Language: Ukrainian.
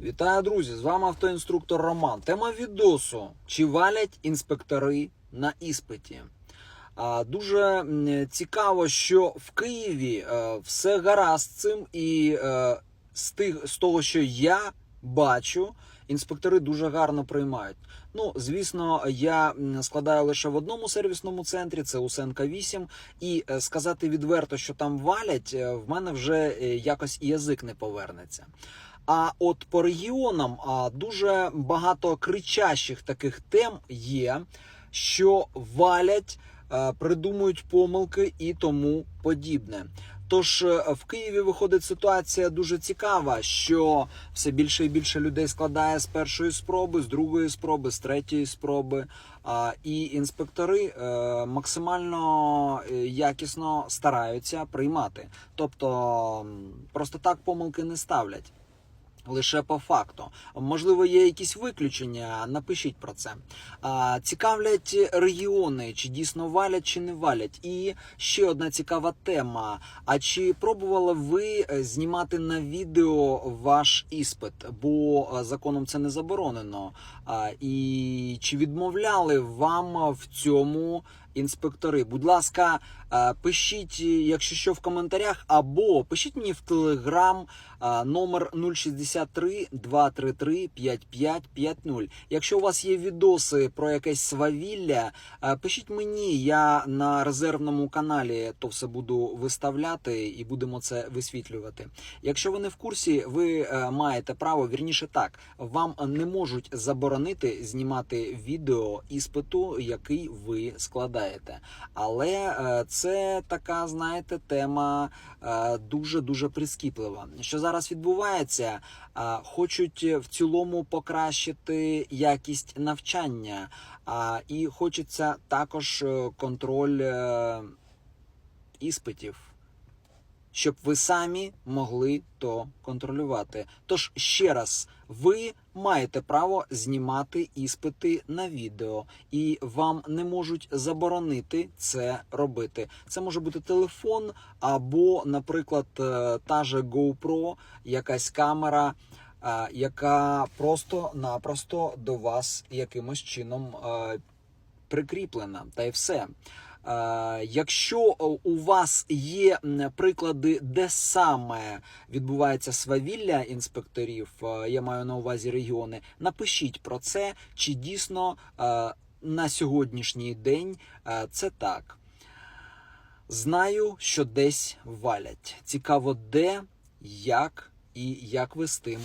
Вітаю, друзі! З вами автоінструктор Роман. Тема відосу: чи валять інспектори на іспиті? Дуже цікаво, що в Києві е, все гаразд цим, і е, з того, що я бачу, інспектори дуже гарно приймають. Ну, звісно, я складаю лише в одному сервісному центрі, це Усенка 8, і е, сказати відверто, що там валять, е, в мене вже е, якось і язик не повернеться. А от по регіонам дуже багато кричащих таких тем є, що валять, придумують помилки і тому подібне. Тож е, в Києві виходить ситуація дуже цікава, що все більше і більше людей складає з першої спроби, з другої спроби, з третьої спроби. І інспектори е, максимально е, якісно стараються приймати. Тобто просто так помилки не ставлять. Лише по факту. Можливо, є якісь виключення. Напишіть про це. Цікавлять регіони, чи дійсно валять, чи не валять. І ще одна цікава тема. А чи пробували ви е, знімати на відео ваш іспит? Бо е, законом це не заборонено. І чи відмовляли вам в цьому? Інспектори, будь ласка, е, пишіть, якщо що в коментарях, або пишіть мені в телеграм е, номер 063 233 5550. Якщо у вас є відоси про якесь свавілля, е, пишіть мені, я на резервному каналі то все буду виставляти і будемо це висвітлювати. Якщо ви не в курсі, ви маєте право, вірніше так, вам не можуть заборонити знімати відео іспиту, який ви складаєте. Але е, це така, знаєте, тема дуже дуже прискіплива. Що зараз відбувається? Е, Хочуть в цілому покращити якість навчання, і хочеться також е, контроль іспитів. Щоб ви самі могли то контролювати. Тож ще раз, ви маєте право знімати іспити на відео, і вам не можуть заборонити це робити. Це може бути телефон, або, наприклад, е, та же GoPro, якась камера, е, яка просто-напросто до вас якимось чином е, прикріплена, та й все. Е, Якщо у вас є приклади, де саме відбувається свавілля інспекторів, е, я маю на увазі регіони, напишіть про це, чи дійсно е, на сьогоднішній день е, це так. Знаю, що десь валять. Цікаво, де, як і як ви з тим